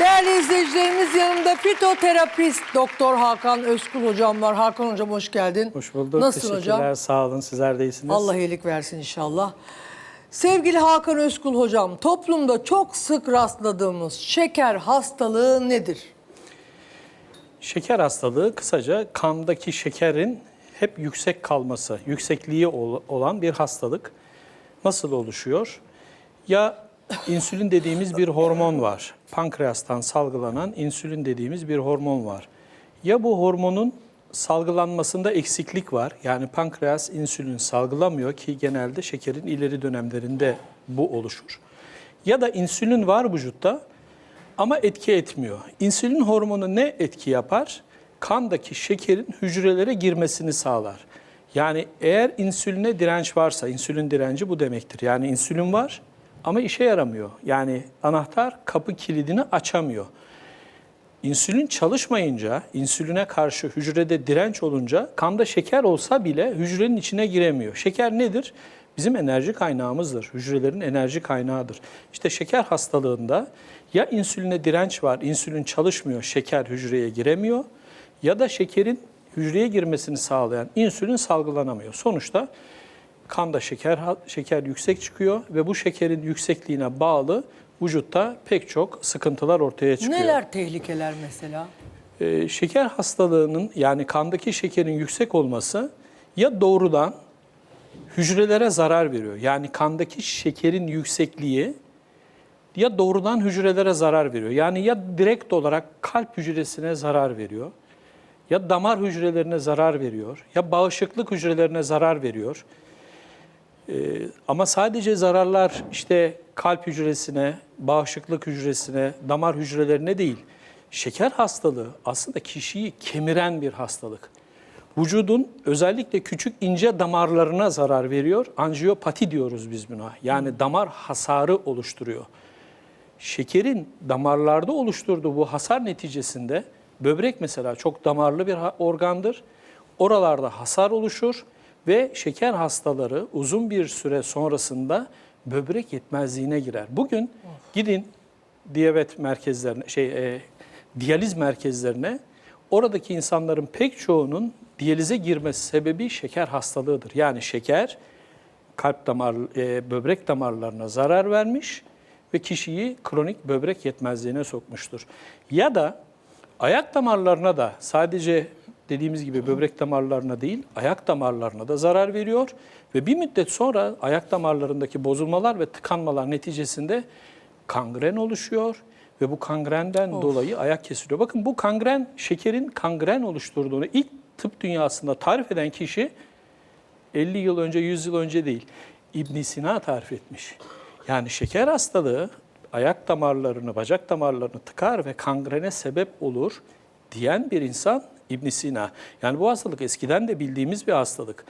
Değerli izleyicilerimiz yanımda fitoterapist Doktor Hakan Özkul hocam var. Hakan hocam hoş geldin. Hoş bulduk. Nasılsın Teşekkürler. hocam? Sağ olun. Sizler de iyisiniz. Allah iyilik versin inşallah. Sevgili Hakan Özkul hocam, toplumda çok sık rastladığımız şeker hastalığı nedir? Şeker hastalığı kısaca kandaki şekerin hep yüksek kalması, yüksekliği ol- olan bir hastalık. Nasıl oluşuyor? Ya insülin dediğimiz bir hormon var. Pankreastan salgılanan insülin dediğimiz bir hormon var. Ya bu hormonun salgılanmasında eksiklik var. Yani pankreas insülin salgılamıyor ki genelde şekerin ileri dönemlerinde bu oluşur. Ya da insülin var vücutta ama etki etmiyor. İnsülin hormonu ne etki yapar? Kandaki şekerin hücrelere girmesini sağlar. Yani eğer insüline direnç varsa, insülin direnci bu demektir. Yani insülin var ama işe yaramıyor. Yani anahtar kapı kilidini açamıyor. İnsülin çalışmayınca, insüline karşı hücrede direnç olunca kanda şeker olsa bile hücrenin içine giremiyor. Şeker nedir? Bizim enerji kaynağımızdır. Hücrelerin enerji kaynağıdır. İşte şeker hastalığında ya insüline direnç var, insülin çalışmıyor, şeker hücreye giremiyor ya da şekerin hücreye girmesini sağlayan insülin salgılanamıyor. Sonuçta kanda şeker şeker yüksek çıkıyor ve bu şekerin yüksekliğine bağlı vücutta pek çok sıkıntılar ortaya çıkıyor. Neler tehlikeler mesela? Ee, şeker hastalığının yani kandaki şekerin yüksek olması ya doğrudan hücrelere zarar veriyor. Yani kandaki şekerin yüksekliği ya doğrudan hücrelere zarar veriyor. Yani ya direkt olarak kalp hücresine zarar veriyor ya damar hücrelerine zarar veriyor ya bağışıklık hücrelerine zarar veriyor. Ee, ama sadece zararlar işte kalp hücresine, bağışıklık hücresine, damar hücrelerine değil. Şeker hastalığı aslında kişiyi kemiren bir hastalık. Vücudun özellikle küçük ince damarlarına zarar veriyor. Anjiyopati diyoruz biz buna. Yani damar hasarı oluşturuyor. Şekerin damarlarda oluşturduğu bu hasar neticesinde böbrek mesela çok damarlı bir organdır. Oralarda hasar oluşur ve şeker hastaları uzun bir süre sonrasında böbrek yetmezliğine girer. Bugün gidin diyabet merkezlerine, şey e, diyaliz merkezlerine oradaki insanların pek çoğunun diyalize girmesi sebebi şeker hastalığıdır. Yani şeker kalp damar, e, böbrek damarlarına zarar vermiş ve kişiyi kronik böbrek yetmezliğine sokmuştur. Ya da ayak damarlarına da sadece dediğimiz gibi böbrek damarlarına değil, ayak damarlarına da zarar veriyor ve bir müddet sonra ayak damarlarındaki bozulmalar ve tıkanmalar neticesinde kangren oluşuyor ve bu kangrenden dolayı ayak kesiliyor. Bakın bu kangren şekerin kangren oluşturduğunu ilk tıp dünyasında tarif eden kişi 50 yıl önce, 100 yıl önce değil. İbn Sina tarif etmiş. Yani şeker hastalığı ayak damarlarını, bacak damarlarını tıkar ve kangrene sebep olur diyen bir insan İbn Sina. Yani bu hastalık eskiden de bildiğimiz bir hastalık.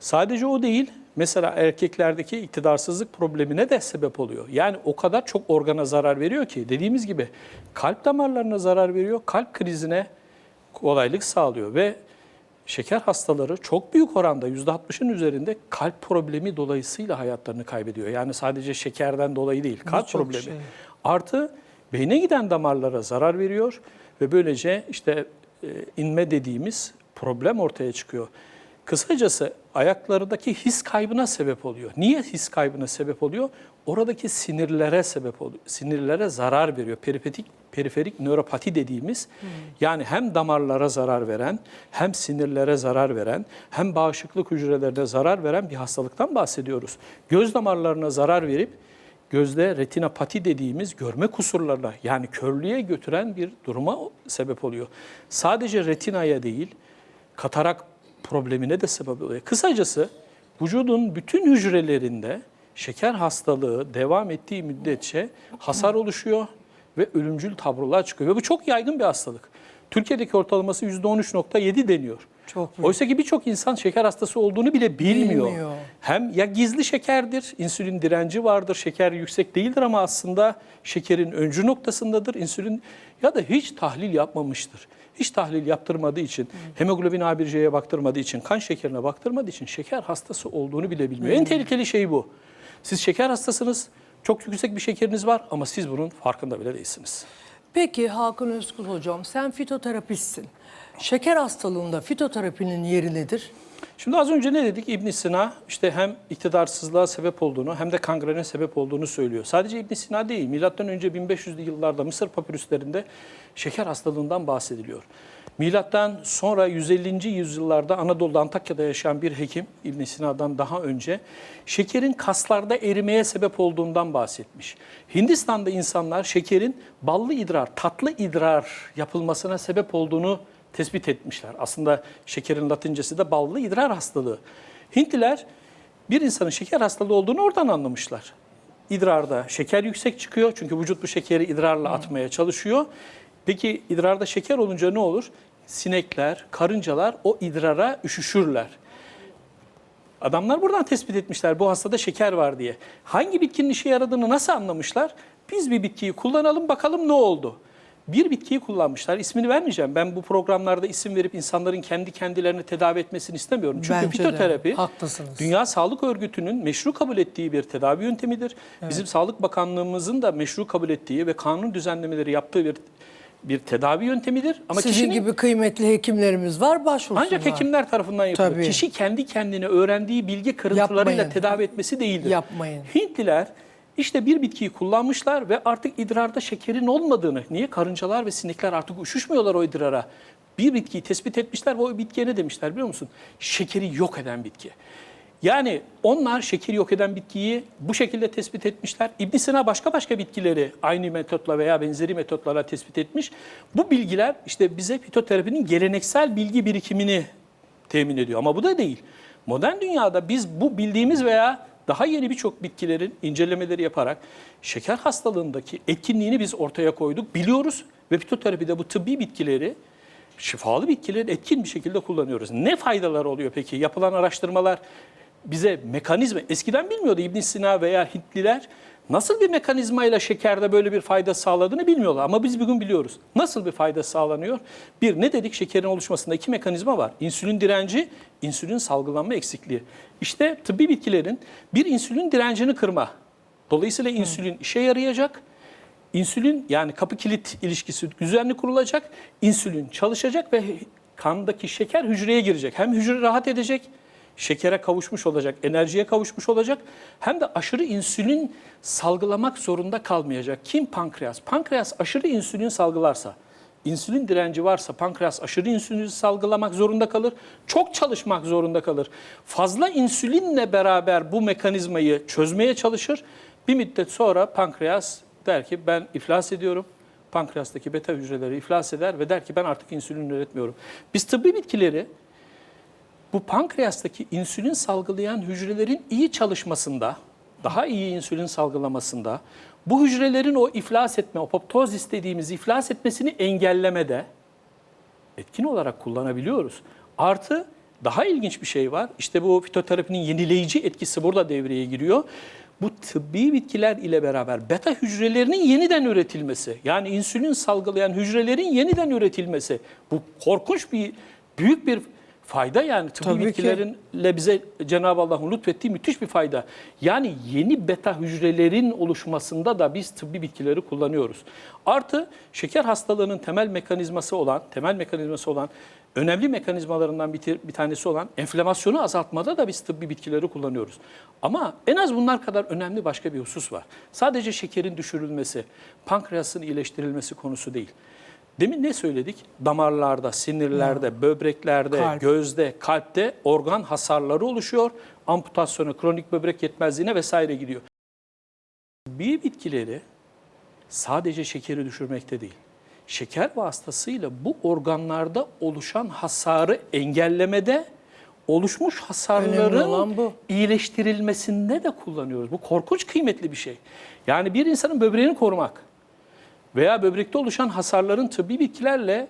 Sadece o değil, mesela erkeklerdeki iktidarsızlık problemine de sebep oluyor. Yani o kadar çok organa zarar veriyor ki dediğimiz gibi kalp damarlarına zarar veriyor, kalp krizine kolaylık sağlıyor ve şeker hastaları çok büyük oranda %60'ın üzerinde kalp problemi dolayısıyla hayatlarını kaybediyor. Yani sadece şekerden dolayı değil, kalp problemi. şey. Artı beyne giden damarlara zarar veriyor ve böylece işte inme dediğimiz problem ortaya çıkıyor. Kısacası ayaklarındaki his kaybına sebep oluyor. Niye his kaybına sebep oluyor? Oradaki sinirlere sebep oluyor. Sinirlere zarar veriyor. Periferik periferik nöropati dediğimiz yani hem damarlara zarar veren, hem sinirlere zarar veren, hem bağışıklık hücrelerine zarar veren bir hastalıktan bahsediyoruz. Göz damarlarına zarar verip gözde retinapati dediğimiz görme kusurlarına yani körlüğe götüren bir duruma sebep oluyor. Sadece retinaya değil, katarak problemine de sebep oluyor. Kısacası vücudun bütün hücrelerinde şeker hastalığı devam ettiği müddetçe hasar oluşuyor ve ölümcül tablolar çıkıyor. Ve bu çok yaygın bir hastalık. Türkiye'deki ortalaması %13.7 deniyor. Çok büyük. Oysa ki birçok insan şeker hastası olduğunu bile bilmiyor. Bilmiyor. Hem ya gizli şekerdir, insülin direnci vardır, şeker yüksek değildir ama aslında şekerin öncü noktasındadır. İnsülin ya da hiç tahlil yapmamıştır. Hiç tahlil yaptırmadığı için, hemoglobin A1C'ye baktırmadığı için, kan şekerine baktırmadığı için şeker hastası olduğunu bile bilmiyor. En tehlikeli şey bu. Siz şeker hastasınız, çok yüksek bir şekeriniz var ama siz bunun farkında bile değilsiniz. Peki Hakan Özkul hocam sen fitoterapistsin. Şeker hastalığında fitoterapinin yeri nedir? Şimdi az önce ne dedik? İbn Sina işte hem iktidarsızlığa sebep olduğunu hem de kangrene sebep olduğunu söylüyor. Sadece İbn Sina değil. Milattan önce 1500'lü yıllarda Mısır papirüslerinde şeker hastalığından bahsediliyor. Milattan sonra 150. yüzyıllarda Anadolu'da Antakya'da yaşayan bir hekim İbn Sina'dan daha önce şekerin kaslarda erimeye sebep olduğundan bahsetmiş. Hindistan'da insanlar şekerin ballı idrar, tatlı idrar yapılmasına sebep olduğunu tespit etmişler. Aslında şekerin latincesi de ballı idrar hastalığı. Hintliler bir insanın şeker hastalığı olduğunu oradan anlamışlar. İdrarda şeker yüksek çıkıyor çünkü vücut bu şekeri idrarla atmaya çalışıyor. Peki idrarda şeker olunca ne olur? Sinekler, karıncalar o idrara üşüşürler. Adamlar buradan tespit etmişler bu hastada şeker var diye. Hangi bitkinin işe yaradığını nasıl anlamışlar? Biz bir bitkiyi kullanalım bakalım ne oldu? Bir bitkiyi kullanmışlar. İsmini vermeyeceğim. Ben bu programlarda isim verip insanların kendi kendilerini tedavi etmesini istemiyorum. Çünkü Bence de. fitoterapi Haklısınız. Dünya Sağlık Örgütü'nün meşru kabul ettiği bir tedavi yöntemidir. Bizim Sağlık Bakanlığımızın da meşru kabul ettiği ve kanun düzenlemeleri yaptığı bir bir tedavi yöntemidir. Ama Sizin kişinin gibi kıymetli hekimlerimiz var başvursunlar. ancak hekimler tarafından yapılır. Tabii. Kişi kendi kendine öğrendiği bilgi kırıntılarıyla Yapmayın. tedavi etmesi değildir. Yapmayın. Hintliler işte bir bitkiyi kullanmışlar ve artık idrarda şekerin olmadığını, niye karıncalar ve sinekler artık üşüşmüyorlar o idrara. Bir bitkiyi tespit etmişler ve o bitkiye ne demişler biliyor musun? Şekeri yok eden bitki. Yani onlar şekeri yok eden bitkiyi bu şekilde tespit etmişler. ibn Sina başka başka bitkileri aynı metotla veya benzeri metotlarla tespit etmiş. Bu bilgiler işte bize fitoterapinin geleneksel bilgi birikimini temin ediyor. Ama bu da değil. Modern dünyada biz bu bildiğimiz veya daha yeni birçok bitkilerin incelemeleri yaparak şeker hastalığındaki etkinliğini biz ortaya koyduk, biliyoruz ve fitoterapide bu tıbbi bitkileri şifalı bitkileri etkin bir şekilde kullanıyoruz. Ne faydalar oluyor peki? Yapılan araştırmalar bize mekanizma, eskiden bilmiyordu İbn Sina veya Hintliler nasıl bir mekanizmayla şekerde böyle bir fayda sağladığını bilmiyorlar. Ama biz bugün biliyoruz. Nasıl bir fayda sağlanıyor? Bir, ne dedik? Şekerin oluşmasında iki mekanizma var. İnsülin direnci, insülin salgılanma eksikliği. İşte tıbbi bitkilerin bir insülin direncini kırma. Dolayısıyla insülin işe yarayacak. İnsülin yani kapı kilit ilişkisi düzenli kurulacak. İnsülin çalışacak ve kandaki şeker hücreye girecek. Hem hücre rahat edecek, şekere kavuşmuş olacak, enerjiye kavuşmuş olacak. Hem de aşırı insülin salgılamak zorunda kalmayacak. Kim pankreas? Pankreas aşırı insülin salgılarsa, insülin direnci varsa pankreas aşırı insülin salgılamak zorunda kalır. Çok çalışmak zorunda kalır. Fazla insülinle beraber bu mekanizmayı çözmeye çalışır. Bir müddet sonra pankreas der ki ben iflas ediyorum. Pankreastaki beta hücreleri iflas eder ve der ki ben artık insülin üretmiyorum. Biz tıbbi bitkileri bu pankreastaki insülin salgılayan hücrelerin iyi çalışmasında, daha iyi insülin salgılamasında, bu hücrelerin o iflas etme, apoptozis dediğimiz iflas etmesini engellemede etkin olarak kullanabiliyoruz. Artı daha ilginç bir şey var. İşte bu fitoterapinin yenileyici etkisi burada devreye giriyor. Bu tıbbi bitkiler ile beraber beta hücrelerinin yeniden üretilmesi, yani insülin salgılayan hücrelerin yeniden üretilmesi. Bu korkunç bir, büyük bir fayda yani tıbbi Tabii ki. bitkilerinle bize Cenab-ı Allah'ın lütfettiği müthiş bir fayda. Yani yeni beta hücrelerin oluşmasında da biz tıbbi bitkileri kullanıyoruz. Artı şeker hastalığının temel mekanizması olan, temel mekanizması olan önemli mekanizmalarından bir, bir tanesi olan enflamasyonu azaltmada da biz tıbbi bitkileri kullanıyoruz. Ama en az bunlar kadar önemli başka bir husus var. Sadece şekerin düşürülmesi, pankreasın iyileştirilmesi konusu değil. Demin ne söyledik? Damarlarda, sinirlerde, böbreklerde, Kalp. gözde, kalpte organ hasarları oluşuyor. Amputasyona, kronik böbrek yetmezliğine vesaire gidiyor. Bir bitkileri sadece şekeri düşürmekte değil. Şeker vasıtasıyla bu organlarda oluşan hasarı engellemede, oluşmuş hasarların bu. iyileştirilmesinde de kullanıyoruz. Bu korkunç kıymetli bir şey. Yani bir insanın böbreğini korumak veya böbrekte oluşan hasarların tıbbi bitkilerle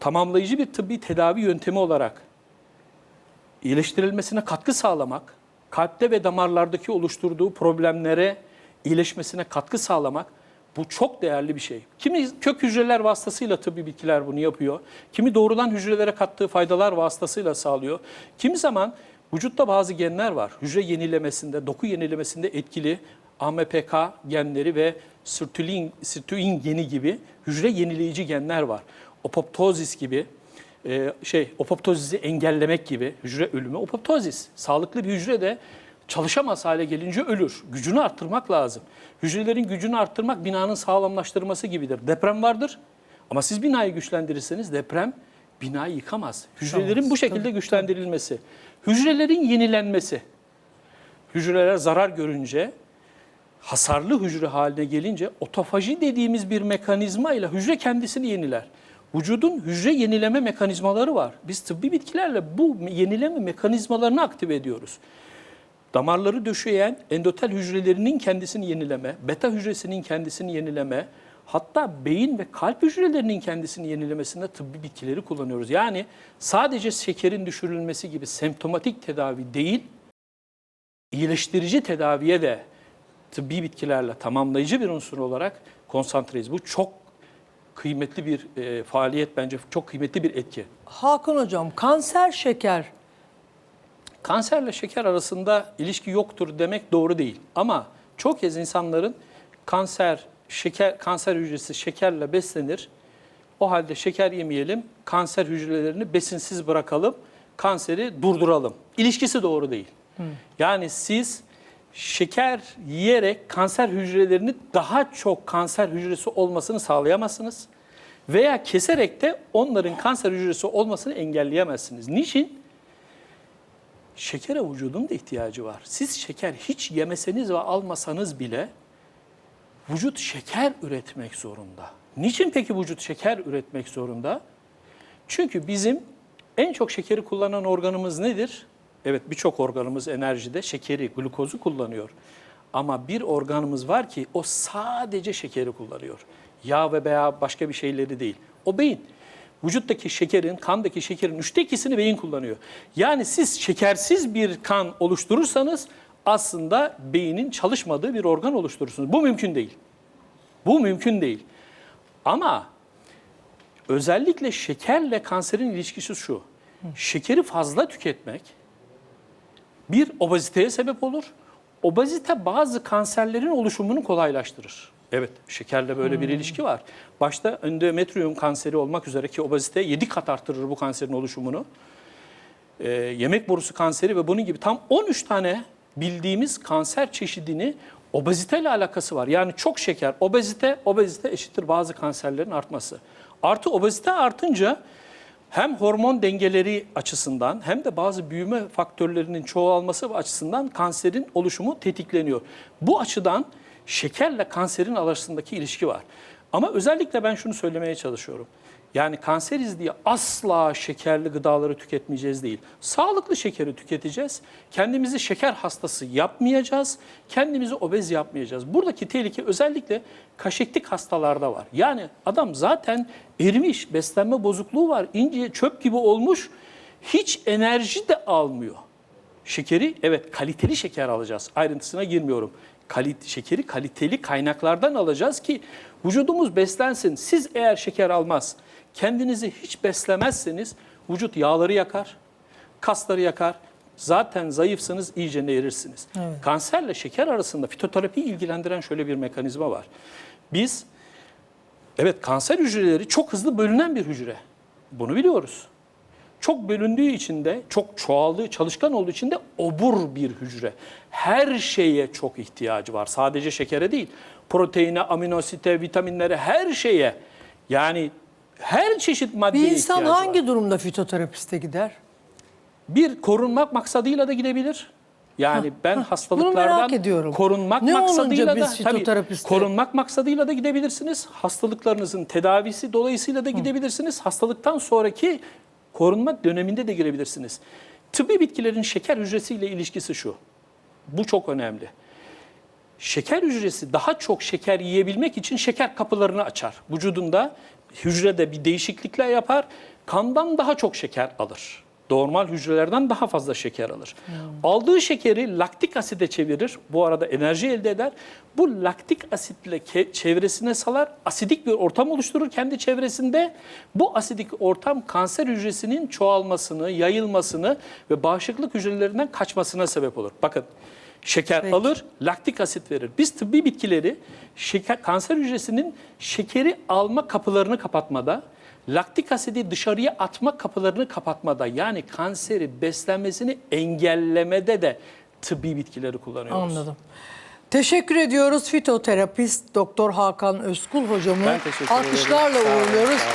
tamamlayıcı bir tıbbi tedavi yöntemi olarak iyileştirilmesine katkı sağlamak, kalpte ve damarlardaki oluşturduğu problemlere iyileşmesine katkı sağlamak bu çok değerli bir şey. Kimi kök hücreler vasıtasıyla tıbbi bitkiler bunu yapıyor. Kimi doğrudan hücrelere kattığı faydalar vasıtasıyla sağlıyor. Kimi zaman vücutta bazı genler var. Hücre yenilemesinde, doku yenilemesinde etkili AMPK genleri ve sirtuin, sirtuin geni gibi hücre yenileyici genler var. Apoptozis gibi e, şey apoptozisi engellemek gibi hücre ölümü apoptozis. Sağlıklı bir hücre de çalışamaz hale gelince ölür. Gücünü arttırmak lazım. Hücrelerin gücünü arttırmak binanın sağlamlaştırması gibidir. Deprem vardır ama siz binayı güçlendirirseniz deprem binayı yıkamaz. Hücrelerin bu şekilde güçlendirilmesi, hücrelerin yenilenmesi. Hücreler zarar görünce hasarlı hücre haline gelince otofaji dediğimiz bir mekanizma ile hücre kendisini yeniler. Vücudun hücre yenileme mekanizmaları var. Biz tıbbi bitkilerle bu yenileme mekanizmalarını aktive ediyoruz. Damarları döşeyen endotel hücrelerinin kendisini yenileme, beta hücresinin kendisini yenileme, hatta beyin ve kalp hücrelerinin kendisini yenilemesinde tıbbi bitkileri kullanıyoruz. Yani sadece şekerin düşürülmesi gibi semptomatik tedavi değil, iyileştirici tedaviye de tıbbi bitkilerle tamamlayıcı bir unsur olarak konsantreyiz. Bu çok kıymetli bir e, faaliyet bence çok kıymetli bir etki. Hakan hocam kanser şeker Kanserle şeker arasında ilişki yoktur demek doğru değil. Ama çok kez insanların kanser, şeker, kanser hücresi şekerle beslenir. O halde şeker yemeyelim, kanser hücrelerini besinsiz bırakalım, kanseri durduralım. İlişkisi doğru değil. Yani siz şeker yiyerek kanser hücrelerini daha çok kanser hücresi olmasını sağlayamazsınız. Veya keserek de onların kanser hücresi olmasını engelleyemezsiniz. Niçin? şekere vücudun da ihtiyacı var. Siz şeker hiç yemeseniz ve almasanız bile vücut şeker üretmek zorunda. Niçin peki vücut şeker üretmek zorunda? Çünkü bizim en çok şekeri kullanan organımız nedir? Evet birçok organımız enerjide şekeri, glukozu kullanıyor. Ama bir organımız var ki o sadece şekeri kullanıyor. Yağ ve veya başka bir şeyleri değil. O beyin. Vücuttaki şekerin, kandaki şekerin üçte ikisini beyin kullanıyor. Yani siz şekersiz bir kan oluşturursanız aslında beynin çalışmadığı bir organ oluşturursunuz. Bu mümkün değil. Bu mümkün değil. Ama özellikle şekerle kanserin ilişkisi şu. Şekeri fazla tüketmek bir obeziteye sebep olur. Obezite bazı kanserlerin oluşumunu kolaylaştırır. Evet, şekerle böyle bir ilişki var. Başta endometrium kanseri olmak üzere ki obezite 7 kat artırır bu kanserin oluşumunu. Ee, yemek borusu kanseri ve bunun gibi tam 13 tane bildiğimiz kanser çeşidini obeziteyle alakası var. Yani çok şeker, obezite, obezite eşittir bazı kanserlerin artması. Artı obezite artınca hem hormon dengeleri açısından hem de bazı büyüme faktörlerinin çoğalması açısından kanserin oluşumu tetikleniyor. Bu açıdan şekerle kanserin arasındaki ilişki var. Ama özellikle ben şunu söylemeye çalışıyorum. Yani kanseriz diye asla şekerli gıdaları tüketmeyeceğiz değil. Sağlıklı şekeri tüketeceğiz. Kendimizi şeker hastası yapmayacağız. Kendimizi obez yapmayacağız. Buradaki tehlike özellikle kaşektik hastalarda var. Yani adam zaten erimiş, beslenme bozukluğu var, ince çöp gibi olmuş. Hiç enerji de almıyor. Şekeri evet kaliteli şeker alacağız. Ayrıntısına girmiyorum. Kalit, şekeri kaliteli kaynaklardan alacağız ki vücudumuz beslensin. Siz eğer şeker almaz, kendinizi hiç beslemezseniz vücut yağları yakar, kasları yakar. Zaten zayıfsınız, iyice erirsiniz. Kanserle şeker arasında fitoterapi ilgilendiren şöyle bir mekanizma var. Biz Evet kanser hücreleri çok hızlı bölünen bir hücre. Bunu biliyoruz. Çok bölündüğü için de, çok çoğaldığı, çalışkan olduğu için de obur bir hücre. Her şeye çok ihtiyacı var. Sadece şekere değil. Proteine, aminosite, vitaminlere, her şeye. Yani her çeşit maddeye bir insan ihtiyacı hangi var. durumda fitoterapiste gider? Bir korunmak maksadıyla da gidebilir. Yani ben Bunu merak hastalıklardan korunmak Ne maksadıyla da tabii korunmak maksadıyla da gidebilirsiniz. Hastalıklarınızın tedavisi dolayısıyla da gidebilirsiniz. Hastalıktan sonraki korunma döneminde de girebilirsiniz. Tıbbi bitkilerin şeker hücresiyle ilişkisi şu. Bu çok önemli. Şeker hücresi daha çok şeker yiyebilmek için şeker kapılarını açar. Vücudunda hücrede bir değişiklikler yapar. Kandan daha çok şeker alır. Normal hücrelerden daha fazla şeker alır. Aldığı şekeri laktik aside çevirir. Bu arada enerji elde eder. Bu laktik asitle çevresine salar. Asidik bir ortam oluşturur kendi çevresinde. Bu asidik ortam kanser hücresinin çoğalmasını, yayılmasını ve bağışıklık hücrelerinden kaçmasına sebep olur. Bakın Şeker Peki. alır, laktik asit verir. Biz tıbbi bitkileri şeker, kanser hücresinin şekeri alma kapılarını kapatmada, laktik asidi dışarıya atma kapılarını kapatmada yani kanseri beslenmesini engellemede de tıbbi bitkileri kullanıyoruz. Anladım. Teşekkür ediyoruz fitoterapist Doktor Hakan Özkul hocamı. Ben teşekkür ederim. Alkışlarla Sağ olun, uğurluyoruz. sağ olun.